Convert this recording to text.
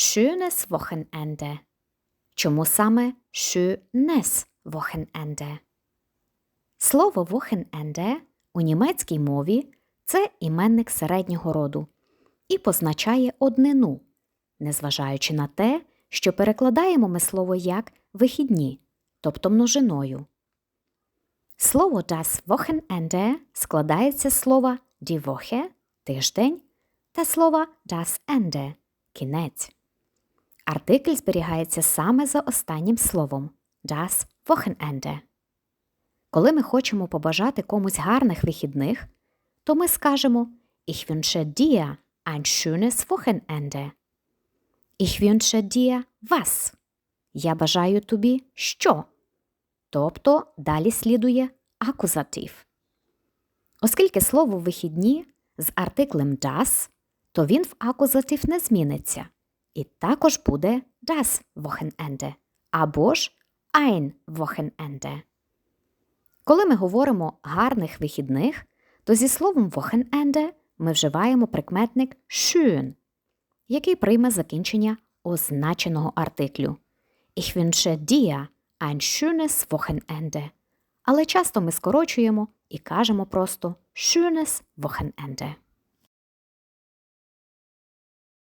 schönes Wochenende. Чому саме schönes Wochenende? Слово Wochenende у німецькій мові це іменник середнього роду і позначає однину, незважаючи на те, що перекладаємо ми слово як вихідні, тобто множиною. Слово das Wochenende складається з слова die Woche – тиждень та слова das Ende – кінець. Артикль зберігається саме за останнім словом das Wochenende. Коли ми хочемо побажати комусь гарних вихідних, то ми скажемо Ich wünsche dir ein schönes Wochenende. Ich wünsche dir was? Я бажаю тобі що? Тобто далі слідує акузатив. Оскільки слово вихідні з артиклем das, то він в акузатив не зміниться. І також буде das Wochenende або ж ein Wochenende. Коли ми говоримо гарних вихідних, то зі словом Wochenende ми вживаємо прикметник schön, який прийме закінчення означеного артиклю. Ich wünsche dir ein schönes Wochenende. Але часто ми скорочуємо і кажемо просто schönes Wochenende.